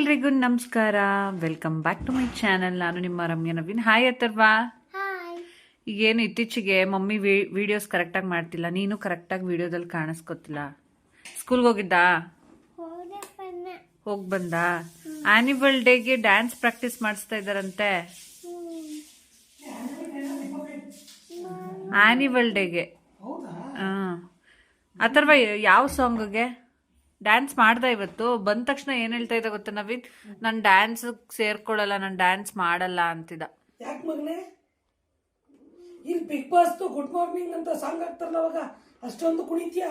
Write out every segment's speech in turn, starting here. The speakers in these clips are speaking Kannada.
ಎಲ್ರಿಗೂ ನಮಸ್ಕಾರ. Welcome back to my channel ನಾನು ನಿಮ್ಮ ರಮ್ಯ ನವೀನ್. ಹಾಯ್ ಅಥರ್ವಾ. ಹಾಯ್ ಈಗೇನು ಇತ್ತೀಚೆಗೆ ಮಮ್ಮಿ ವಿಡಿಯೋಸ್ ಕರೆಕ್ಟಾಗಿ ಮಾಡ್ತಿಲ್ಲ. ನೀನು ಕರೆಕ್ಟಾಗಿ ವಿಡಿಯೋದಲ್ಲಿ ಕಾಣಿಸ್ಕೊತಿಲ್ಲ. ಸ್ಕೂಲ್ಗೆ ಹೋಗಿದ್ದಾ? ಹೋಗಿ ಬಂದ? ಆ್ಯನಿವಲ್ ಡೇಗೆ ಡ್ಯಾನ್ಸ್ ಪ್ರಾಕ್ಟೀಸ್ ಮಾಡಿಸ್ತಾ ಇದ್ದಾರಂತೆ? ಆ್ಯನಿವಲ್ ಡೇಗೆ ಹಾಂ. ಅಥರ್ವ ಯಾವ ಸಾಂಗ್ಗೆ ಡ್ಯಾನ್ಸ್ ಮಾಡ್ದ ಇವತ್ತು. ಬಂದ ತಕ್ಷಣ ಏನು ಹೇಳ್ತಾ ಇದ್ದ ಗೊತ್ತಾ ನವೀನ್? ನಾನು ಡ್ಯಾನ್ಸ್ ಸೇರ್ಕೊಳ್ಳಲ್ಲ ನಾನು ಡ್ಯಾನ್ಸ್ ಮಾಡಲ್ಲ ಅಂತಿದ್ದ. ಯಾಕೆ ಮಗನೇ? ಇಲ್ಲಿ ಬಿಗ್ ಬಾಸ್ ಗುಡ್ ಮಾರ್ನಿಂಗ್ ಅಂತ ಸಾಂಗ್ ಹಾಕ್ತಾರಲ್ಲ ಅವಾಗ ಅಷ್ಟೊಂದು ಕುಣಿತೀಯಾ?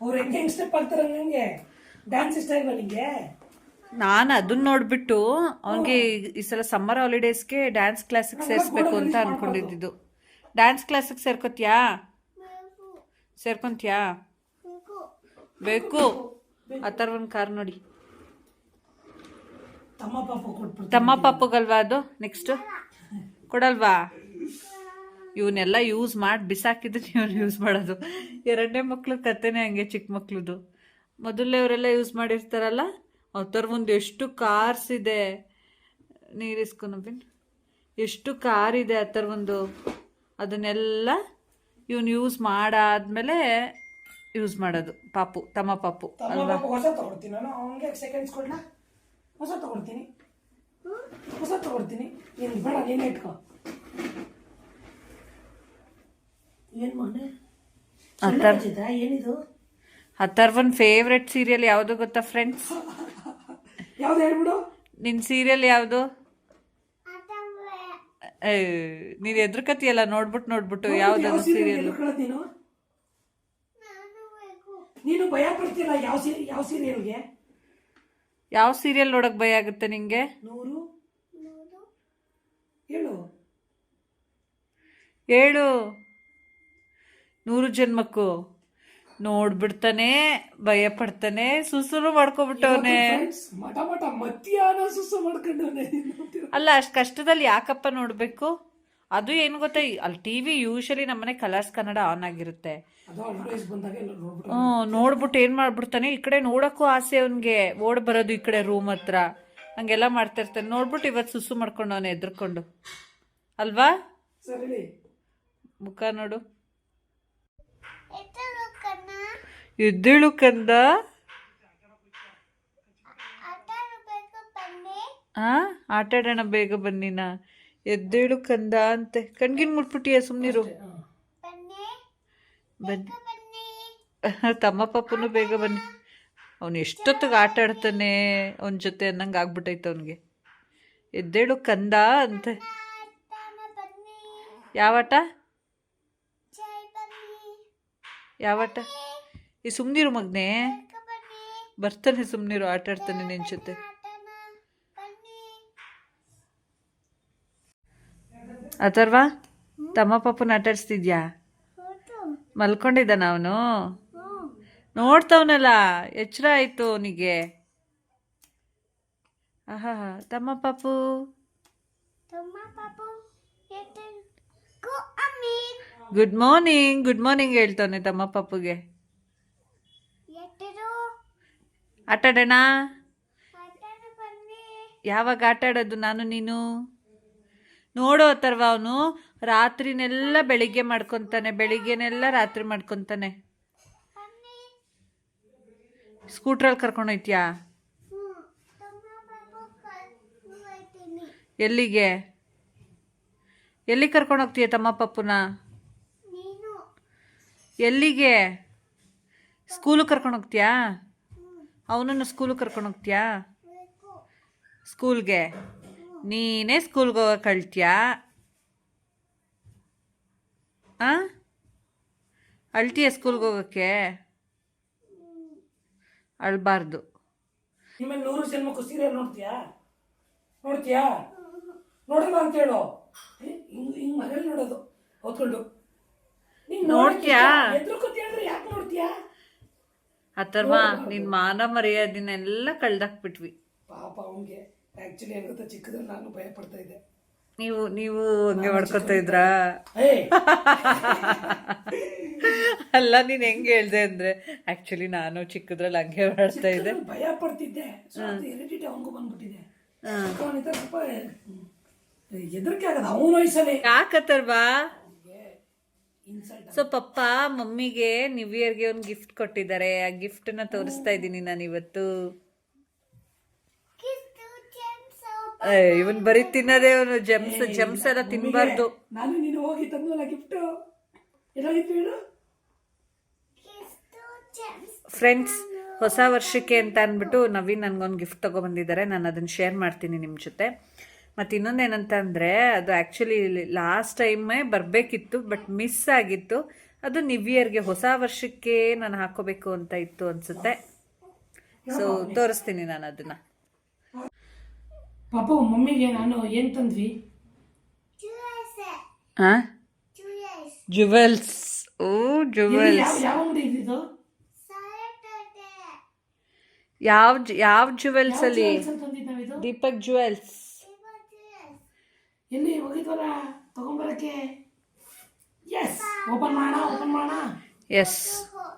ಅವ್ರು ಹೆಂಗೆ ಹೆಂಗ್ ಸ್ಟೆಪ್ ಆಗ್ತಾರೆ ಹಂಗೆ ಡ್ಯಾನ್ಸ್ ಇಷ್ಟ ಇಲ್ವಾ ನಿಂಗೆ? ನಾನು ಅದನ್ನ ನೋಡ್ಬಿಟ್ಟು ಅವನಿಗೆ ಈ ಸಲ ಸಮ್ಮರ್ ಹಾಲಿಡೇಸ್ಗೆ ಡ್ಯಾನ್ಸ್ ಕ್ಲಾಸಿಗೆ ಸೇರಿಸ್ಬೇಕು ಅಂತ ಅನ್ಕೊಂಡಿದ್ದು. ಡ್ಯಾನ್ಸ್ ಕ್ಲಾಸಿಗೆ ಸೇರ್ಕೊತ್ಯಾ? ಸೇರ್ಕೊಂತ್ಯಾ? ಬೇಕು. ಅಥರ್ವನ್ ಕಾರ್ ನೋಡಿ. ತಮ್ಮ ಪಾಪಗಲ್ವಾ ಅದು? ನೆಕ್ಸ್ಟ್ ಕೊಡಲ್ವಾ? ಇವನ್ನೆಲ್ಲ ಯೂಸ್ ಮಾಡಿ ಬಿಸಾಕಿದ್ರೆ ಇವ್ರು ಯೂಸ್ ಮಾಡೋದು. ಎರಡನೇ ಮಕ್ಳು ಕತೆನೇ ಹಂಗೆ ಚಿಕ್ಕ ಮಕ್ಳದು. ಮೊದಲನೇವರೆಲ್ಲ ಯೂಸ್ ಮಾಡಿರ್ತಾರಲ್ಲ? ಅವ್ರ ಒಂದು ಎಷ್ಟು ಕಾರ್ಸ್ ಇದೆ. ನೀರಿಸ್ಕೊನಬಿನ್ ಎಷ್ಟು ಕಾರ್ ಇದೆ ಆ ಥರ ಒಂದು ಅದನ್ನೆಲ್ಲ ಇವನು ಯೂಸ್ ಮಾಡಾದ್ಮೇಲೆ ಯೂಸ್ ಮಾಡೋದು ಪಾಪು ತಮ್ಮ ಪಾಪು ತಮ್ಮ ಪಾಪು ಹೊಸ ತಗೊಳ್ತೀನಿ. ನಾನು ಅವನಿಗೆ ಸೆಕೆಂಡ್ಸ್ ಕೊಡ್ಲ? ಹೊಸ ತಗೊಳ್ತೀನಿ. ಹೊಸ ತಗೊಳ್ತೀನಿ. ನೀನು ಬೇಡ ನೀನೇ ಇಟ್ಕೋ. ಏನು ಮಗನೇ ಚಿತ್ರ ಏನಿದು? ಅಥರ್ವನ್ ಫೇವ್ರೆಟ್ ಸೀರಿಯಲ್ ಯಾವುದು ಗೊತ್ತಾ ಫ್ರೆಂಡ್ಸ್ ಯಾವ್ದು ಹೇಳ್ಬಿಡು? ನಿನ್ನ ಸೀರಿಯಲ್ ಯಾವುದು? ನೀನು ಎದ್ರಕತಿಯಲ್ಲ ನೋಡ್ಬಿಟ್ಟು ನೋಡ್ಬಿಟ್ಟು ಯಾವ್ದಾದ್ರು ಯಾವ್ದು ಸೀರಿಯಲ್ ಸೀರಿಯಲ್ ನೀನು? ನೀನು ಭಯ ಪಡ್ತಿಲ್ಲ ಯಾವ ಸೀರಿ ಯಾವ ಸೀರಿಯಲ್ಗೆ ಯಾವ ಸೀರಿಯಲ್ ನೋಡಕ್ ಭಯ ಆಗುತ್ತೆ ನಿಂಗೆ? ನೂರು? ಹೇಳು. ಹೇಳು ನೂರು ಜನ್ಮಕ್ಕು. ನೋಡ್ಬಿಡ್ತಾನೆ ಭಯ ಪಡ್ತಾನೆ ಸುಸುರು ಮಾಡ್ಕೊಬಿಟ್ಟವನೆ. ಮಠ ಮಠ ಸುಸು ಮಾಡ್ಕೊಂಡವನೆ ಅಲ್ಲ ಅಷ್ಟು ಕಷ್ಟದಲ್ಲಿ ಯಾಕಪ್ಪ ನೋಡ್ಬೇಕು? ಅದು ಏನು ಗೊತ್ತಾ ಈ- ಅಲ್ಲಿ ಟಿ ವಿ ಯೂಶಲಿ ನಮ್ಮನೆ ಕಲರ್ಸ್ ಕನ್ನಡ ಆನ್ ಆಗಿರುತ್ತೆ. ಅದು ಅಡ್ವರ್ಟೈಸ್ ಬಂದಾಗ ನೋಡ್ಬಿಟ್ಟು ಹ್ಞೂ ನೋಡ್ಬಿಟ್ಟು ಏನು ಮಾಡ್ಬಿಡ್ತಾನೆ ಈ ಕಡೆ ನೋಡೋಕ್ಕೂ ಆಸೆ ಅವನಿಗೆ ಓಡ್ ಬರೋದು ಈ ಕಡೆ ರೂಮ್ ಹತ್ರ. ಹಂಗೆಲ್ಲ ಮಾಡ್ತಾ ಇರ್ತಾನೆ. ನೋಡ್ಬಿಟ್ಟು ಇವತ್ತು ಸುಸು ಮಾಡ್ಕೊಂಡು ಅವನು ಎದ್ರಕೊಂಡು ಅಲ್ವಾ? ಸರಿ ಮುಖ ನೋಡು. ಎದ್ದೇಳು ಕಂದ. ಆಟಲು ಆಟಾಡೋಣ ಆ ಆಟ ಆಡೋಣ ಬೇಗ ಬನ್ನಿನ ಎದ್ದೇಳು ಕಂದ ಅಂತೆ. ಕಣ್ಗಿನ್ ಮುಟ್ಬಿಟ್ಟಿಯ ಸುಮ್ಮನಿರು ಬನ್ನಿ. ತಮ್ಮ ಪಾಪನು ಬೇಗ ಬನ್ನಿ. ಅವನು ಎಷ್ಟೊತ್ತಿಗೆ ಆಟ ಆಡ್ತಾನೆ ಅವನ ಜೊತೆ ಅನ್ನಂಗೆ ಆಗ್ಬಿಟ್ಟೈತೆ ಅವನಿಗೆ. ಎದ್ದೇಳು ಕಂದ ಅಂತೆ ಯಾವಟ ಯಾವಟ ಈ ಸುಮ್ಮನಿರು ಮಗ್ನೆ. ಬರ್ತಾನೆ ಸುಮ್ಮನಿರು ಆಟ ಆಡ್ತಾನೆ ನಿನ್ನ ಜೊತೆ ಆಟನ ಬನ್ನಿ ಅಥರ್ವಾ, ತಮ್ಮ ಪಪ್ಪನ ಆಟಾಡಿಸ್ತಿದ್ಯಾ? ಮಲ್ಕೊಂಡಿದ್ದಾನ ಅವನು? ನೋಡ್ತವನಲ್ಲ, ಎಚ್ಚರ ಆಯ್ತು ಅವನಿಗೆ. ಆಹಾ, ತಮ್ಮ ಪಾಪು ಗುಡ್ ಮಾರ್ನಿಂಗ್ ಗುಡ್ ಮಾರ್ನಿಂಗ್ ಹೇಳ್ತಾನೆ ತಮ್ಮ ಪಪ್ಪುಗೆ. ಆಟಾಡೋಣ? ಯಾವಾಗ ಆಟಾಡೋದು ನಾನು, ನೀನು? ನೋಡು ಅಥರ್ವ ಅವನು ರಾತ್ರಿನೆಲ್ಲ ಬೆಳಿಗ್ಗೆ ಮಾಡ್ಕೊತಾನೆ, ಬೆಳಿಗ್ಗೆನೆಲ್ಲ ರಾತ್ರಿ ಮಾಡ್ಕೊತಾನೆ. ಸ್ಕೂಟ್ರಲ್ಲಿ ಕರ್ಕೊಂಡು ಹೋಯ್ತ್ಯಾ? ಹ್ಞೂ ತಮ್ಮ ಕರ್ಕೊಂಡು ಹೋಗ್ತೀನಿ ಎಲ್ಲಿಗೆ ಎಲ್ಲಿ ಕರ್ಕೊಂಡು ಹೋಗ್ತೀಯ ತಮ್ಮ ಪಪ್ಪುನ? ಎಲ್ಲಿಗೆ? ಸ್ಕೂಲಿಗೆ ಕರ್ಕೊಂಡು ಹೋಗ್ತೀಯಾ? ಅವನನ್ನು ಸ್ಕೂಲಿಗೆ ಕರ್ಕೊಂಡು ಹೋಗ್ತೀಯಾ? ಸ್ಕೂಲ್ಗೆ? ನೀನೇ ಸ್ಕೂಲ್ಗೆ ಹೋಗೋ ಕಳ್ತೀಯಾ ಆ? ಅಳ್ತೀಯ ಸ್ಕೂಲ್ಗೆ ಹೋಗೋಕ್ಕೆ? ಅಳ್ಬಾರ್ದು. ನಿಮ್ಮಲ್ಲಿ ನೂರು ಜನ್ಮಕ್ಕೂ ಸೀರಿಯಲ್ ನೋಡ್ತೀಯಾ? ನೋಡ್ತೀಯಾ? ನೋಡಿಲ್ಲ ಅಂತ ಹೇಳು. ಏ, ಹಿಂಗ್ ಹಿಂಗ್ ಮನೇಲಿ ನೋಡೋದು. ಹೊತ್ಕೊಂಡು. ನೀನ್ ನೋಡ್ತೀಯಾ? ಎದ್ರುಕೋತೀಯ ಅಂದ್ರೆ ಯಾಕೆ ನೋಡ್ತೀಯಾ? ಅಥರ್ವ ನಿನ್ನ ಮಾನ ಮರ್ಯಾದಿನೆಲ್ಲ ಕಳ್ದಾಕ್ಬಿಟ್ವಿ. ಪಾಪ ಅವನಿಗೆ. ಆ್ಯಕ್ಚುಲಿ ಗೊತ್ತಾ? ಚಿಕ್ಕದ್ರು ನಾನು ಭಯ ಪಡ್ತಾ ಇದ್ದೆ. ನೀವು ನೀವು ಹಂಗೆ ಮಾಡ್ಕೊತಾ ಇದ್ರಾ? ಅಲ್ಲ ನೀನ್ ಹೆಂಗೆ ಹೇಳ್ದೆ ಅಂದ್ರೆ ಆಕ್ಚುಲಿ ನಾನು ಚಿಕ್ಕದ್ರಲ್ಲಿ ಹಂಗೆ ಮಾಡ್ತಾ ಇದ್ದೆ. ಭಯ ಪಡ್ತಿದ್ದೆ ಹೆರಿಡಿಟಿ ಅವನಿಗೂ ಬಂದ್ಬಿಟ್ಟಿದೆ. ಅವನಿಗೆ ಸ್ವಲ್ಪ ಹೆದರಿಕೆ ಆಗದ ಅವನ ವಯಸ್ಸಲ್ಲಿ. ಯಾಕತ್ತಲ್ವಾ ಸೊ ಪಪ್ಪ ಮಮ್ಮಿಗೆ ನ್ಯೂ ಇಯರ್ಗೆ ಒಂದು ಗಿಫ್ಟ್ ಕೊಟ್ಟಿದ್ದಾರೆ. ಆ ಗಿಫ್ಟ್ನ ತೋರಿಸ್ತಾ ಇದ್ದೀನಿ ನಾನು ಇವತ್ತು ಕಿತ್ತು ಚೆನ್ಸ ಇವನ್ ಬರೀ ತಿನ್ನದೇ ಅವನು ಜಮ್ಸ್ ಜಮ್ಸ್ ಎಲ್ಲ ತಿನ್ಬಾರ್ದು. ನಾನು ನೀನು ಹೋಗಿ ತಂದಲ್ಲ ಗಿಫ್ಟ್. ಏನಾಗಿತ್ತು ಫ್ರೆಂಡ್ಸ್ ಹೊಸ ವರ್ಷಕ್ಕೆ ಅಂತ ಅಂದ್ಬಿಟ್ಟು ನವೀನ್ ನನಗೊಂದು ಗಿಫ್ಟ್ ತೊಗೊಬಂದಿದ್ದಾರೆ. ನಾನು ಅದನ್ನು ಶೇರ್ ಮಾಡ್ತೀನಿ ನಿಮ್ಮ ಜೊತೆ. ಮತ್ತು ಇನ್ನೊಂದೇನಂತ ಅಂದರೆ ಅದು ಆ್ಯಕ್ಚುಲಿ ಲಾಸ್ಟ್ ಟೈಮೇ ಬರಬೇಕಿತ್ತು ಬಟ್ ಮಿಸ್ ಆಗಿತ್ತು. ಅದು ನ್ಯೂ ಇಯರ್ಗೆ ಹೊಸ ವರ್ಷಕ್ಕೆ ನಾನು ಹಾಕೋಬೇಕು ಅಂತ ಇತ್ತು ಅನಿಸುತ್ತೆ. ಸೊ ತೋರಿಸ್ತೀನಿ ನಾನು ಅದನ್ನು. ಪಾಪ ಮಮ್ಮಿಗೆ ನಾನು ಏನು ತಂದ್ವಿ? ಹಾಂ ಜುವೆಲ್ಸ್ ಓ ಜುವೆಲ್ಸ್ ಯಾವ ಅಂಗಡಿ ಇದ್ದಿದ್ದು ಯಾವ ಜು- ಯಾವ ಜುವೆಲ್ಸ್ ಅಲ್ಲಿ? ದೀಪಕ್ ಜುವೆಲ್ಸ್ ಎಲ್ಲಿ ಹೋಗಿದ್ವಲ್ಲ ತಗೊಂಬರಕ್ಕೆ? ಎಸ್ ಓಪನ್ ಮಾಡೋಣ ಓಪನ್ ಮಾಡೋಣ. ಎಸ್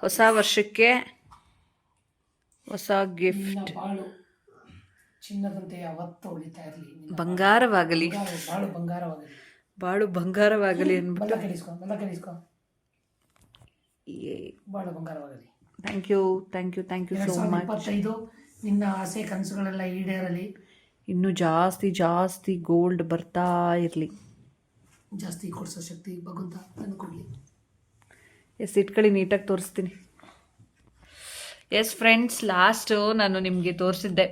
ಹೊಸ ವರ್ಷಕ್ಕೆ ಹೊಸ ಗಿಫ್ಟ್ ಚಿನ್ನದಂತೆ ಯಾವತ್ತೂ ಉಳಿತಾ ಇರಲಿ. ಬಂಗಾರವಾಗಲಿ. ಬಾಳು ಬಂಗಾರವಾಗಲಿ. ಬಾಳು ಬಂಗಾರವಾಗಲಿ ಅನ್ಬಿಟ್ಟು ಕಲಿಸ್ಕೊ ಕಲಿಸ್ಕೊ ಬಾಳು ಬಂಗಾರವಾಗಲಿ. Thank you thank you thank you ಎರಡ್ ಸೋ ಸಾವಿರದ ಮಚ್ ಇಪ್ಪತ್ತೈದು ನಿನ್ನ ಆಸೆ ಕನಸುಗಳೆಲ್ಲ ಈಡೇರಲಿ. ಇನ್ನು ಜಾಸ್ತಿ ಜಾಸ್ತಿ ಗೋಲ್ಡ್ ಬರ್ತಾ ಇರಲಿ. ಜಾಸ್ತಿ ಕೊಡಿಸೋ ಶಕ್ತಿ ಭಗವಂತ ತಂದು ಕೊಡ್ಲಿ. ಎಸ್ ಇಟ್ಕೊಳ್ಳಿ ನೀಟಾಗಿ ತೋರಿಸ್ತೀನಿ. ಎಸ್ ಫ್ರೆಂಡ್ಸ್ ಲಾಸ್ಟು ನಾನು ನಿಮಗೆ ತೋರಿಸಿದ್ದೆ.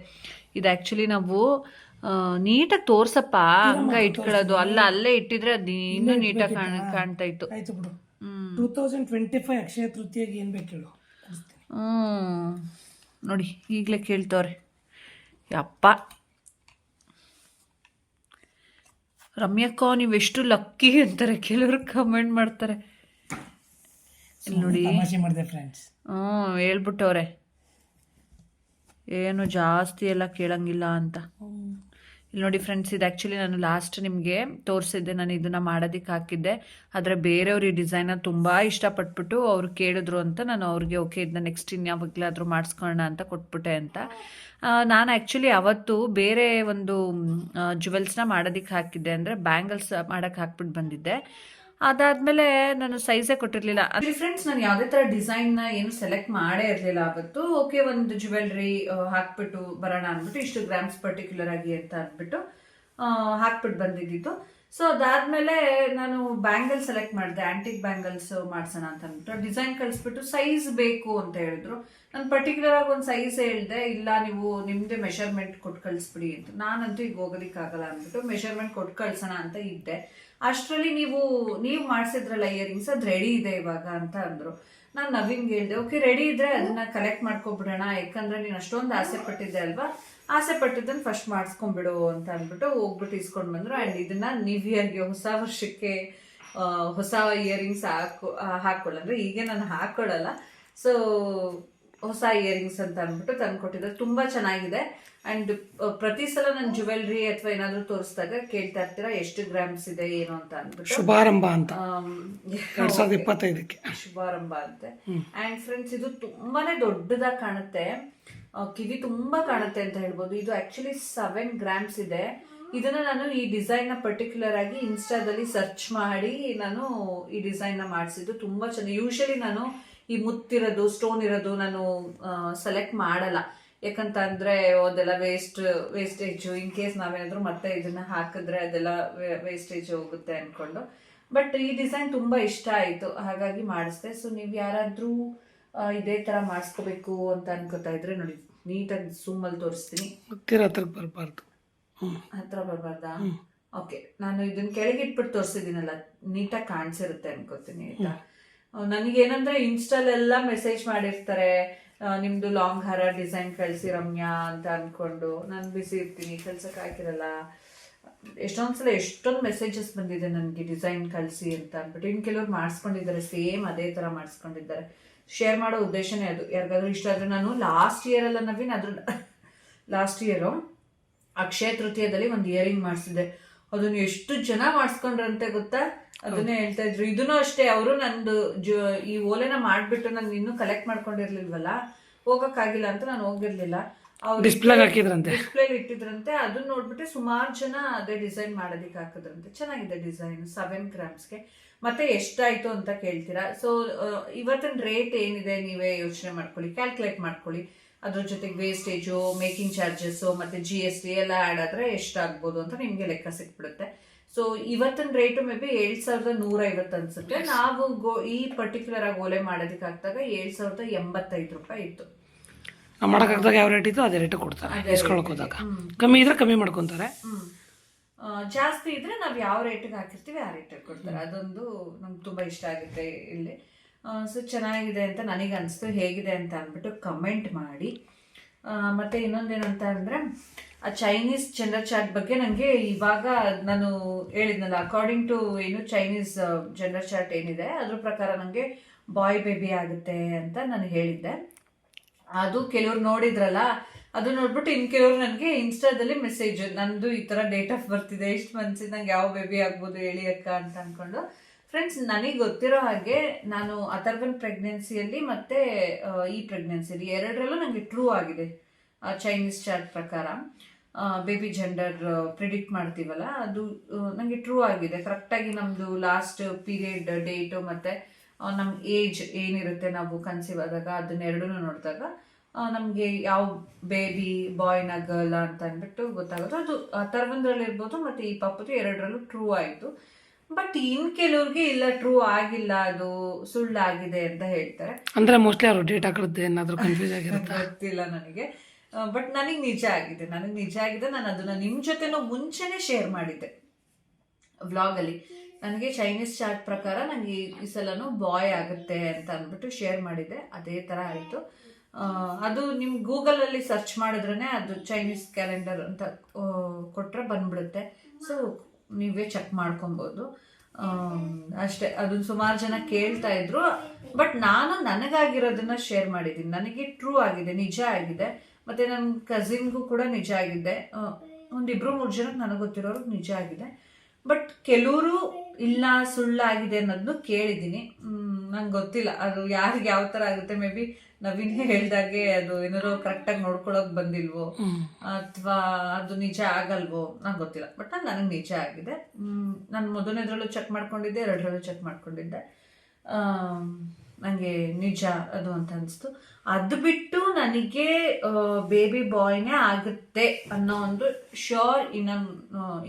ಇದು ಆ್ಯಕ್ಚುಲಿ ನಾವು ನೀಟಾಗಿ ತೋರ್ಸಪ್ಪ ಹಂಗ ಇಟ್ಕೊಳ್ಳೋದು. ಅಲ್ಲ ಅಲ್ಲೇ ಇಟ್ಟಿದ್ರೆ ಅದು ಇನ್ನೂ ನೀಟಾಗಿ ಕಾಣ್ ಕಾಣ್ತಾ ಇತ್ತು. ಆಯ್ತು ಬಿಡು. Two thousand twenty five Akshaya ತೃತೀಯಾಗಿ ಏನ್ ಬೇಕು ಹೇಳು? ಹ್ಞೂ ನೋಡಿ ಈಗಲೇ ಕೇಳ್ತವ್ರೆ. ಯಪ್ಪ. ರಮ್ಯಕ್ಕ ನೀವು ಎಷ್ಟು ಲಕ್ಕಿ ಅಂತಾರೆ. ಕೆಲವರು ಕಮೆಂಟ್ ಮಾಡ್ತಾರೆ. ಇಲ್ಲಿ ನೋಡಿ. ಮಾಡಿದೆ ಫ್ರೆಂಡ್ಸ್ ಹ್ಞೂ ಹೇಳ್ಬಿಟ್ಟವ್ರೆ. ಏನು ಜಾಸ್ತಿ ಎಲ್ಲ ಕೇಳಂಗಿಲ್ಲ ಅಂತ. ಇಲ್ಲಿ ನೋಡಿ ಫ್ರೆಂಡ್ಸ್ ಇದು ಆ್ಯಕ್ಚುಲಿ ನಾನು ಲಾಸ್ಟ್ ನಿಮಗೆ ತೋರಿಸಿದ್ದೆ. ನಾನು ಇದನ್ನು ಮಾಡೋದಕ್ಕೆ ಹಾಕಿದ್ದೆ. ಆದರೆ ಬೇರೆಯವ್ರು ಈ ಡಿಸೈನ ತುಂಬ ಇಷ್ಟಪಟ್ಬಿಟ್ಟು ಅವ್ರು ಕೇಳಿದ್ರು ಅಂತ ನಾನು ಅವ್ರಿಗೆ ಓಕೆ ಇದನ್ನ ನೆಕ್ಸ್ಟ್ ಇನ್ಯಾವಾಗಲಾದರೂ ಮಾಡಿಸ್ಕೊಳ್ಳೋಣ ಅಂತ ಕೊಟ್ಬಿಟ್ಟೆ ಅಂತ. ನಾನು ಆ್ಯಕ್ಚುಲಿ ಅವತ್ತು ಬೇರೆ ಒಂದು ಜುವೆಲ್ಸ್ನ ಮಾಡೋದಕ್ಕೆ ಹಾಕಿದ್ದೆ. ಅಂದರೆ ಬ್ಯಾಂಗಲ್ಸ್ ಮಾಡೋಕ್ಕೆ ಹಾಕ್ಬಿಟ್ಟು ಬಂದಿದ್ದೆ. ಅದಾದ್ಮೇಲೆ ನಾನು ಸೈಜೇ ಕೊಟ್ಟಿರಲಿಲ್ಲ. ಫ್ರೆಂಡ್ಸ್ ನಾನು ಯಾವುದೇ ಡಿಸೈನ್ನ ಏನು ಸೆಲೆಕ್ಟ್ ಮಾಡೇ ಇರ್ಲಿಲ್ಲ. ಅವತ್ತು ಓಕೆ ಒಂದು ಜುವೆಲ್ರಿ ಹಾಕ್ಬಿಟ್ಟು ಬರೋಣ ಅಂದ್ಬಿಟ್ಟು, ಇಷ್ಟು ಗ್ರಾಮ್ಸ್ ಪರ್ಟಿಕ್ಯುಲರ್ ಆಗಿ ಅಂತ ಅಂದ್ಬಿಟ್ಟು ಹಾಕ್ಬಿಟ್ಟು ಬಂದಿದ್ದಿತ್ತು ಸೊ ಅದಾದ್ಮೇಲೆ ನಾನು ಬ್ಯಾಂಗಲ್ ಸೆಲೆಕ್ಟ್ ಮಾಡಿದೆ. ಆಂಟಿಕ್ ಬ್ಯಾಂಗಲ್ಸ್ ಮಾಡ್ಸೋಣ ಅಂತ ಅಂದ್ಬಿಟ್ಟು ಡಿಸೈನ್ ಕಳಿಸ್ಬಿಟ್ಟು ಸೈಜ್ ಬೇಕು ಅಂತ ಹೇಳಿದ್ರು. ನಾನು ಪರ್ಟಿಕ್ಯುಲರ್ ಆಗಿ ಒಂದು ಸೈಜ್ ಹೇಳಿದೆ. ಇಲ್ಲ, ನೀವು ನಿಮ್ಮದೇ ಮೆಷರ್ಮೆಂಟ್ ಕೊಟ್ಟು ಕಳಿಸ್ಬಿಡಿ ಅಂತ. ನಾನಂತೂ ಈಗ ಹೋಗೋದಕ್ಕಾಗಲ್ಲ ಅಂದ್ಬಿಟ್ಟು ಮೆಷರ್ಮೆಂಟ್ ಕೊಟ್ಟು ಕಳ್ಸೋಣ ಅಂತ ಇದ್ದೆ. ಅಷ್ಟರಲ್ಲಿ ನೀವು ನೀವು ಮಾಡಿಸಿದ್ರಲ್ಲ ಇಯರಿಂಗ್ಸ್ ಅದು ರೆಡಿ ಇದೆ ಇವಾಗ ಅಂತ ಅಂದ್ರು. ನಾನು ನವೀನ್ಗೆ ಹೇಳಿದೆ ಓಕೆ ರೆಡಿ ಇದ್ರೆ ಅದನ್ನ ಕಲೆಕ್ಟ್ ಮಾಡ್ಕೊಬಿಡೋಣ. ಯಾಕಂದ್ರೆ ನೀನು ಅಷ್ಟೊಂದು ಆಸೆ ಪಟ್ಟಿದ್ದೆ ಅಲ್ವಾ? ಆಸೆ ಪಟ್ಟಿದ್ದನ್ನು ಫಸ್ಟ್ ಮಾಡಿಸ್ಕೊಂಡ್ಬಿಡು ಅಂತ ಅಂದ್ಬಿಟ್ಟು ಹೋಗ್ಬಿಟ್ಟು ಇಸ್ಕೊಂಡು ಬಂದ್ರು. ಆ್ಯಂಡ್ ಇದನ್ನ ನ್ಯೂ ಇಯರ್ಗೆ ಹೊಸ ವರ್ಷಕ್ಕೆ ಹೊಸ ಇಯರಿಂಗ್ಸ್ ಹಾಕೊ ಹಾಕ್ಕೊಳ್ಳಂದ್ರೆ ಈಗ ನಾನು ಹಾಕೊಳ್ಳಲ್ಲ ಸೊ ಹೊಸ ಇಯರಿಂಗ್ಸ್ ಅಂತ ಅಂದ್ಬಿಟ್ಟು ತಂದು ಕೊಟ್ಟಿದ್ದಾರೆ ತುಂಬಾ ಚೆನ್ನಾಗಿದೆ. ಅಂಡ್ ಪ್ರತಿ ಸಲ ನನ್ನ ಜುವೆಲ್ರಿ ಅಥವಾ ಏನಾದರೂ ತೋರಿಸಿದಾಗ ಕೇಳ್ತಾ ಇರ್ತೀರಾ ಎಷ್ಟು ಗ್ರಾಮ್ಸ್ ಇದೆ ಏನು ಅಂತ ಅಂದ್ಬಿಟ್ಟು. ಶುಭಾರಂಭ ಅಂತ. ಆಮ್, ಎರಡ್ ಸಾವಿರದ ಇಪ್ಪತ್ತೈದಕ್ಕೆ. ಶುಭಾರಂಭ ಅಂತೆ. ಅಂಡ್ ಫ್ರೆಂಡ್ಸ್ ಇದು ತುಂಬಾನೇ ದೊಡ್ಡದಾಗಿ ಕಾಣುತ್ತೆ. ಕಿವಿ ತುಂಬಾ ಕಾಣುತ್ತೆ ಅಂತ ಹೇಳ್ಬೋದು. ಇದು ಆಕ್ಚುಲಿ ಸೆವೆನ್ ಗ್ರಾಮ್ಸ್ ಇದೆ. ಇದನ್ನ ನಾನು ಈ ಡಿಸೈನ್ನ ಪರ್ಟಿಕ್ಯುಲರ್ ಆಗಿ ಇನ್ಸ್ಟಾದಲ್ಲಿ ಸರ್ಚ್ ಮಾಡಿ ನಾನು ಈ ಡಿಸೈನ್ನ ಮಾಡಿಸಿದ್ದು ತುಂಬಾ ಚೆನ್ನಾಗಿ ಯೂಶಲಿ ನಾನು ಈ ಮುತ್ತಿರೋದು ಸ್ಟೋನ್ ಇರೋದು ನಾನು ಸೆಲೆಕ್ಟ್ ಮಾಡಲ್ಲ. ಯಾಕಂತ ಅಂದ್ರೆ ಅದೆಲ್ಲ ವೇಸ್ಟ್ ವೇಸ್ಟೇಜ್ ಇನ್ ಕೇಸ್ ನಾವೇನಾದರೂ ಮತ್ತೆ ಇದನ್ನ ಹಾಕಿದ್ರೆ ಅದೆಲ್ಲ ವೇಸ್ಟೇಜ್ ಹೋಗುತ್ತೆ ಅನ್ಕೊಂಡು. ಬಟ್ ಈ ಡಿಸೈನ್ ತುಂಬಾ ಇಷ್ಟ ಆಯ್ತು, ಹಾಗಾಗಿ ಮಾಡಿಸ್ದೆ. ಸೊ ನೀವು ಯಾರಾದ್ರೂ ಇದೇ ತರ ಮಾಡಿಸ್ಕೋಬೇಕು ಅಂತ ಅನ್ಕೋತಾ ಇದ್ರೆ ನೋಡಿ, ನೀಟಾಗಿ ಅಲ್ಲಿ ತೋರಿಸ್ತೀನಿ. ಬರಬಾರ್ದು. ಹತ್ರ ಬರಬಾರ್ದಾ? ಓಕೆ ನಾನು ಇದನ್ನ ಕೆಳಗೆ ಇಟ್ಬಿಟ್ಟು ತೋರಿಸಿದ್ದೀನಲ್ಲ ನೀಟಾಗಿ ಕಾಣಿಸಿರುತ್ತೆ ಅನ್ಕೋತೀನಿ ಆಯ್ತಾ? ನನಗೇನಂದ್ರೆ ಇನ್ಸ್ಟಾಲೆಲ್ಲ ಮೆಸೇಜ್ ಮಾಡಿರ್ತಾರೆ ನಿಮ್ದು ಲಾಂಗ್ ಹಾರ ಡಿಸೈನ್ ಕಳಿಸಿ ರಮ್ಯಾ ಅಂತ ಅನ್ಕೊಂಡು ನಾನು ಬಿಸಿ ಇರ್ತೀನಿ ಕೆಲ್ಸಕ್ಕೆ ಹಾಕಿರಲ್ಲ. ಎಷ್ಟೊಂದ್ಸಲ ಎಷ್ಟೊಂದು ಮೆಸೇಜಸ್ ಬಂದಿದೆ ನನಗೆ ಡಿಸೈನ್ ಕಳಿಸಿ ಅಂತ ಅಂದ್ಬಿಟ್ಟು ಇನ್ನು ಕೆಲವ್ರು ಮಾಡಿಸ್ಕೊಂಡಿದ್ದಾರೆ ಸೇಮ್ ಅದೇ ಥರ ಮಾಡಿಸ್ಕೊಂಡಿದ್ದಾರೆ. ಶೇರ್ ಮಾಡೋ ಉದ್ದೇಶನೇ ಅದು ಯಾರಿಗಾದ್ರೂ ಇಷ್ಟ ಆದ್ರೆ ನಾನು ಲಾಸ್ಟ್ ಇಯರ್ ಅಲ್ಲ ನವೀನ್ ಅದ್ರ ಲಾಸ್ಟ್ ಇಯರು ಅಕ್ಷಯ ತೃತೀಯದಲ್ಲಿ ಒಂದು ಇಯರಿಂಗ್ ಮಾಡಿಸಿದೆ. ಅದನ್ನ ಎಷ್ಟು ಜನ ಮಾಡಿಸ್ಕೊಂಡ್ರಂತೆ ಗೊತ್ತಾ? ಅದನ್ನೇ ಹೇಳ್ತಾ ಇದ್ರು. ಇದನ್ನು ಅಷ್ಟೇ ಅವರು ನಂದು ಈ ಓಲೆನ ಮಾಡ್ಬಿಟ್ಟು ನಾನು ಇನ್ನೂ ಕಲೆಕ್ಟ್ ಮಾಡ್ಕೊಂಡಿರ್ಲಿಲ್ವಲ್ಲ? ಹೋಗಕ್ಕಾಗಿಲ್ಲ ಅಂತ ನಾನು ಹೋಗಿರ್ಲಿಲ್ಲ. ಡಿಸ್ಪ್ಲೇಗೆ ಹಾಕಿದ್ರಂತೆ. ಡಿಸ್ಪ್ಲೇ ಇಟ್ಟಿದ್ರಂತೆ. ಅದನ್ನ ನೋಡ್ಬಿಟ್ಟು ಸುಮಾರು ಜನ ಅದೇ ಡಿಸೈನ್ ಮಾಡೋದಕ್ಕೆ ಹಾಕಿದ್ರಂತೆ. ಚೆನ್ನಾಗಿದೆ ಡಿಸೈನ್ ಸೆವೆನ್ ಗ್ರಾಮ್ಸ್ಗೆ ಮತ್ತೆ ಎಷ್ಟಾಯ್ತು ಅಂತ ಕೇಳ್ತೀರಾ? ಸೊ ಇವತ್ತಿನ ರೇಟ್ ಏನಿದೆ ನೀವೇ ಯೋಚನೆ ಮಾಡ್ಕೊಳ್ಳಿ ಕ್ಯಾಲ್ಕುಲೇಟ್ ಮಾಡ್ಕೊಳ್ಳಿ. ಅದ್ರ ಜೊತೆಗೆ ವೇಸ್ಟೇಜು ಮೇಕಿಂಗ್ ಚಾರ್ಜಸ್ಸು ಮತ್ತೆ ಜಿ ಎಸ್ ಟಿ ಎಲ್ಲ ಆ್ಯಡ್ ಆದರೆ ಎಷ್ಟಾಗ್ಬೋದು ಅಂತ ನಿಮಗೆ ಲೆಕ್ಕ ಸಿಕ್ಬಿಡುತ್ತೆ. ಸೊ ಇವತ್ತಿನ ರೇಟು ಮೇ ಬಿ ಏಳು ಸಾವಿರದ ನೂರ ಐವತ್ತು ಅನ್ಸುತ್ತೆ ನಾವು ಗೋ ಈ ಪರ್ಟಿಕ್ಯುಲರ್ ಆಗಿ ಓಲೆ ಮಾಡೋದಕ್ಕೆ ಆಗ್ದಾಗ ಏಳು ಸಾವಿರದ ಎಂಬತ್ತೈದು ರೂಪಾಯಿ ಇತ್ತು. ನಾವು ಮಾಡೋಕ್ಕಾಗ್ದಾಗ ಯಾವ ರೇಟ್ ಇತ್ತು ಅದೇ ರೇಟ್ ಕೊಡ್ತಾರೆ ಇಸ್ಕೊಳಕ್ಕೆ ಇಸ್ಕೊಳಕ್ ಹೋದಾಗ. ಕಮ್ಮಿ ಇದ್ರೆ ಕಮ್ಮಿ ಮಾಡ್ಕೊಂತಾರೆ. ಜಾಸ್ತಿ ಇದ್ರೆ ನಾವು ಯಾವ ರೇಟಿಗೆ ಹಾಕಿರ್ತೀವಿ ಆ ರೇಟಿಗೆ ಕೊಡ್ತಾರೆ. ಅದೊಂದು ನಮ್ಗೆ ತುಂಬ ಇಷ್ಟ ಆಗುತ್ತೆ ಇಲ್ಲಿ. ಸೊ ಚೆನ್ನಾಗಿದೆ ಅಂತ ನನಗೆ ಅನಿಸ್ತು. ಹೇಗಿದೆ ಅಂತ ಅಂದ್ಬಿಟ್ಟು ಕಮೆಂಟ್ ಮಾಡಿ. ಮತ್ತೆ ಇನ್ನೊಂದೇನಂತ ಅಂದರೆ ಆ ಚೈನೀಸ್ ಜನರಲ್ ಚಾಟ್ ಬಗ್ಗೆ ನನಗೆ ಇವಾಗ ನಾನು ಹೇಳಿದ್ನಲ್ಲ ಅಕಾರ್ಡಿಂಗ್ ಟು ಏನು ಚೈನೀಸ್ ಜನರಲ್ ಚಾಟ್ ಏನಿದೆ ಅದ್ರ ಪ್ರಕಾರ ನನಗೆ ಬಾಯ್ ಬೇಬಿ ಆಗುತ್ತೆ ಅಂತ ನಾನು ಹೇಳಿದ್ದೆ. ಅದು ಕೆಲವ್ರು ನೋಡಿದ್ರಲ್ಲ, ಅದು ನೋಡ್ಬಿಟ್ಟು ಇನ್ ಕೆಲವ್ರು ನನಗೆ ಇನ್ಸ್ಟಾದಲ್ಲಿ ಮೆಸೇಜ್ ನಂದು ಈ ಥರ ಡೇಟ್ ಆಫ್ ಬರ್ತ್ ಇದೆ, ಇಷ್ಟು ಮನ್ಸಿಗೆ ನಂಗೆ ಯಾವ ಬೇಬಿ ಆಗ್ಬೋದು ಹೇಳಿ ಅಕ್ಕ ಅಂತ ಅನ್ಕೊಂಡು. ಫ್ರೆಂಡ್ಸ್ ನನಗೆ ಗೊತ್ತಿರೋ ಹಾಗೆ ನಾನು ಅಥರ್ವನ್ ಪ್ರೆಗ್ನೆನ್ಸಿಯಲ್ಲಿ ಮತ್ತೆ ಈ ಪ್ರೆಗ್ನೆನ್ಸಿಯಲ್ಲಿ ಎರಡರಲ್ಲೂ ನನಗೆ ಟ್ರೂ ಆಗಿದೆ ಚೈನೀಸ್ ಚಾರ್ಟ್ ಪ್ರಕಾರ. ಬೇಬಿ ಜೆಂಡರ್ ಪ್ರಿಡಿಕ್ಟ್ ಮಾಡ್ತೀವಲ್ಲ, ಅದು ನನಗೆ ಟ್ರೂ ಆಗಿದೆ. ಕರೆಕ್ಟಾಗಿ ನಮ್ಮದು ಲಾಸ್ಟ್ ಪೀರಿಯಡ್ ಡೇಟು ಮತ್ತು ನಮ್ಮ ಏಜ್ ಏನಿರುತ್ತೆ ನಾವು ಕನ್ಸೀವ್ ಆದಾಗ ಅದನ್ನೆರಡೂ ನೋಡಿದಾಗ ನಮಗೆ ಯಾವ ಬೇಬಿ ಬಾಯ್ನ ಗರ್ಲ್ ಅಂತ ಅಂದ್ಬಿಟ್ಟು ಗೊತ್ತಾಗುತ್ತೆ ಅದು ತರ್ವಂದ್ರಲ್ಲಿ ಇರ್ಬೋದು ಮತ್ತು ಈ ಪಾಪದು ಎರಡರಲ್ಲೂ ಟ್ರೂ ಆಯಿತು. ಬಟ್ ಇನ್ ಕೆಲವ್ರಿಗೆ ಇಲ್ಲ ಟ್ರೂ ಆಗಿಲ್ಲ ಅದು ಸುಳ್ಳಾಗಿದೆ ಅಂತ ಹೇಳ್ತಾರೆ. ಅಂದ್ರೆ ಮೋಸ್ಟ್ಲಿ ಅವರು ಡೇಟ್ ಹಾಕಿರುತ್ತೆ ಏನಾದರೂ ಕನ್ಫ್ಯೂಸ್ ಆಗಿರುತ್ತೆ? ಗೊತ್ತಿಲ್ಲ ನನಗೆ. ಬಟ್ ನನಗೆ ನಿಜ ಆಗಿದೆ. ನನಗೆ ನಿಜ ಆಗಿದೆ. ನಾನು ಅದನ್ನ ನಿಮ್ಮ ಜೊತೆನೂ ಮುಂಚೆನೆ ಶೇರ್ ಮಾಡಿದ್ದೆ. ವ್ಲಾಗಲ್ಲಿ ನನಗೆ ಚೈನೀಸ್ ಚಾರ್ಟ್ ಪ್ರಕಾರ ನನಗೆ ಈ ಸಲನೂ ಬಾಯ್ ಆಗುತ್ತೆ ಅಂತ ಅಂದ್ಬಿಟ್ಟು ಶೇರ್ ಮಾಡಿದ್ದೆ ಅದೇ ಥರ ಆಯಿತು. ಅದು ನಿಮ್ಮ ಗೂಗಲಲ್ಲಿ ಸರ್ಚ್ ಮಾಡಿದ್ರೇ ಅದು ಚೈನೀಸ್ ಕ್ಯಾಲೆಂಡರ್ ಅಂತ ಕೊಟ್ಟರೆ ಬಂದ್ಬಿಡುತ್ತೆ. ಸೊ ನೀವೇ ಚೆಕ್ ಮಾಡ್ಕೊಬೋದು. ಅಷ್ಟೇ ಅದನ್ನ ಸುಮಾರು ಜನ ಕೇಳ್ತಾ ಇದ್ರು. ಬಟ್ ನಾನು ನನಗಾಗಿರೋದನ್ನ ಶೇರ್ ಮಾಡಿದ್ದೀನಿ. ನನಗೆ ಟ್ರೂ ಆಗಿದೆ, ನಿಜ ಆಗಿದೆ. ಮತ್ತೆ ನನ್ನ ಕಸಿನ್ಗೂ ಕೂಡ ನಿಜ ಆಗಿದೆ. ಒಂದಿಬ್ರು ಮೂರು ಜನಕ್ಕೆ ನನಗೆ ಗೊತ್ತಿರೋರು ನಿಜ ಆಗಿದೆ. ಬಟ್ ಕೆಲವರು ಇಲ್ಲ ಸುಳ್ಳಾಗಿದೆ ಅನ್ನೋದನ್ನು ಕೇಳಿದ್ದೀನಿ. ನಂಗೆ ಗೊತ್ತಿಲ್ಲ. ಅದು ಯಾರಿಗೆ ಯಾವ ಥರ ಆಗುತ್ತೆ? ಮೇ ಬಿ ನವೀನ್ ಹೇಳ್ದಾಗೆ ಅದು ಏನಾದ್ರು ಕರೆಕ್ಟಾಗಿ ನೋಡ್ಕೊಳಕ್ ಬಂದಿಲ್ವೋ? ಅಥವಾ ಅದು ನಿಜ ಆಗಲ್ವೋ? ನಂಗೆ ಗೊತ್ತಿಲ್ಲ. ಬಟ್ ನನಗೆ ನಿಜ ಆಗಿದೆ. ನಾನು ಮೊದಲನೇದ್ರಲ್ಲೂ ಚೆಕ್ ಮಾಡ್ಕೊಂಡಿದ್ದೆ ಎರಡರಲ್ಲೂ ಚೆಕ್ ಮಾಡ್ಕೊಂಡಿದ್ದೆ. ನನಗೆ ನಿಜ ಅದು ಅಂತ ಅನಿಸ್ತು. ಅದು ಬಿಟ್ಟು ನನಗೆ ಬೇಬಿ ಬಾಯ್ನೇ ಆಗುತ್ತೆ ಅನ್ನೋ ಒಂದು ಶ್ಯೋರ್ ಇನ್ನೊಂದು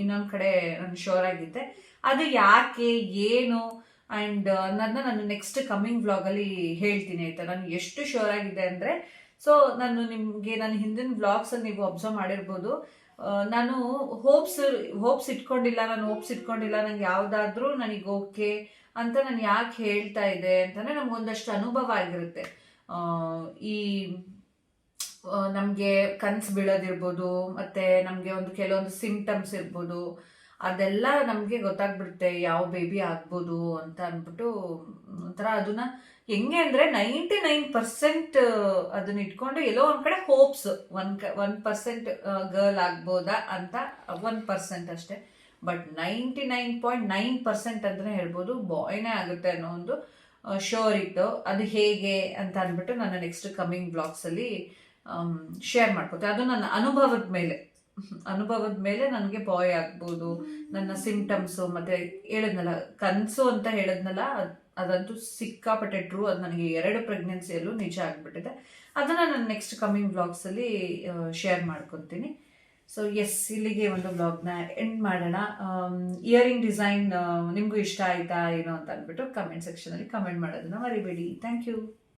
ಇನ್ನೊಂದು ಕಡೆ ನಾನು ಶೋರ್ ಆಗಿದ್ದೆ. ಅದು ಯಾಕೆ ಏನು? ಆ್ಯಂಡ್ ಅನ್ನೋದನ್ನ ನಾನು ನೆಕ್ಸ್ಟ್ ಕಮ್ಮಿಂಗ್ ವ್ಲಾಗಲ್ಲಿ ಹೇಳ್ತೀನಿ ಆಯ್ತಾ? ನಾನು ಎಷ್ಟು ಶೋರ್ ಆಗಿದೆ ಅಂದರೆ ಸೊ ನಾನು ನಿಮಗೆ ನಾನು ಹಿಂದಿನ ವ್ಲಾಗ್ಸಲ್ಲಿ ನೀವು ಅಬ್ಸರ್ವ್ ಮಾಡಿರ್ಬೋದು. ನಾನು ಹೋಪ್ಸ್ ಹೋಪ್ಸ್ ಇಟ್ಕೊಂಡಿಲ್ಲ ನಾನು ಹೋಪ್ಸ್ ಇಟ್ಕೊಂಡಿಲ್ಲ ನಂಗೆ ಯಾವುದಾದ್ರೂ ನನಗೆ ಓಕೆ ಅಂತ ನಾನು ಯಾಕೆ ಹೇಳ್ತಾ ಇದ್ದೆ ಅಂತಂದರೆ ನಮ್ಗೊಂದಷ್ಟು ಅನುಭವ ಆಗಿರುತ್ತೆ. ಆ, ಈ ನಮಗೆ ಕನ್ಸು ಬೀಳೋದಿರ್ಬೋದು ಮತ್ತು ನಮಗೆ ಒಂದು ಕೆಲವೊಂದು ಸಿಂಪ್ಟಮ್ಸ್ ಇರ್ಬೋದು. ಅದೆಲ್ಲ ನಮಗೆ ಗೊತ್ತಾಗ್ಬಿಡುತ್ತೆ, ಯಾವ ಬೇಬಿ ಆಗ್ಬೋದು ಅಂತ ಅಂದ್ಬಿಟ್ಟು ಒಂಥರ ಅದನ್ನ ಹೆಂಗೆ ಅಂದರೆ ನೈಂಟಿ ನೈನ್ ಪರ್ಸೆಂಟ್ ಅದನ್ನ ಇಟ್ಕೊಂಡು ಎಲ್ಲೋ ಒಂದು ಕಡೆ ಹೋಪ್ಸ್ ಒನ್ ಕ ಒನ್ ಪರ್ಸೆಂಟ್ ಗರ್ಲ್ ಆಗ್ಬೋದಾ ಅಂತ ಒನ್ ಪರ್ಸೆಂಟ್ ಅಷ್ಟೇ. But ninety nine point nine percent ಅಂತಲೇ ಹೇಳ್ಬೋದು ಬಾಯ್ನೇ ಆಗುತ್ತೆ ಅನ್ನೋ ಒಂದು ಶೋರ್ ಇತ್ತು. ಅದು ಹೇಗೆ ಅಂತ ಅಂದ್ಬಿಟ್ಟು ನನ್ನ ನೆಕ್ಸ್ಟ್ ಕಮ್ಮಿಂಗ್ ಬ್ಲಾಗ್ಸಲ್ಲಿ ಶೇರ್ ಮಾಡ್ಕೋತೆ. ಅದು ನನ್ನ ಅನುಭವದ ಮೇಲೆ. ಅನುಭವದ ಮೇಲೆ ನನಗೆ ಬಾಯ್ ಆಗ್ಬೋದು, ನನ್ನ ಸಿಂಪ್ಟಮ್ಸು ಮತ್ತೆ ಹೇಳಿದ್ನಲ್ಲ, ಕನಸು ಅಂತ ಹೇಳಿದ್ನಲ್ಲ ಅದಂತೂ ಸಿಕ್ಕಾಪಟ್ಟೆ ಟ್ರೂ ಅದು ನನಗೆ ಎರಡು ಪ್ರೆಗ್ನೆನ್ಸಿಯಲ್ಲೂ ನಿಜ ಆಗಿಬಿಟ್ಟಿದೆ. ಅದನ್ನು ನಾನು ನೆಕ್ಸ್ಟ್ ಕಮ್ಮಿಂಗ್ ಬ್ಲಾಗ್ಸಲ್ಲಿ ಶೇರ್ ಮಾಡ್ಕೊತೀನಿ. ಸೊ ಎಸ್ ಇಲ್ಲಿಗೆ ಒಂದು ಬ್ಲಾಗ್ನ ಎಂಡ್ ಮಾಡೋಣ. ಇಯರಿಂಗ್ ಡಿಸೈನ್ ನಿಮಗೂ ಇಷ್ಟ ಆಯಿತಾ, ಏನೋ ಅಂತ ಅಂದ್ಬಿಟ್ಟು ಕಮೆಂಟ್ ಸೆಕ್ಷನಲ್ಲಿ ಕಮೆಂಟ್ ಮಾಡೋದನ್ನ ಮರಿಬೇಡಿ. Thank you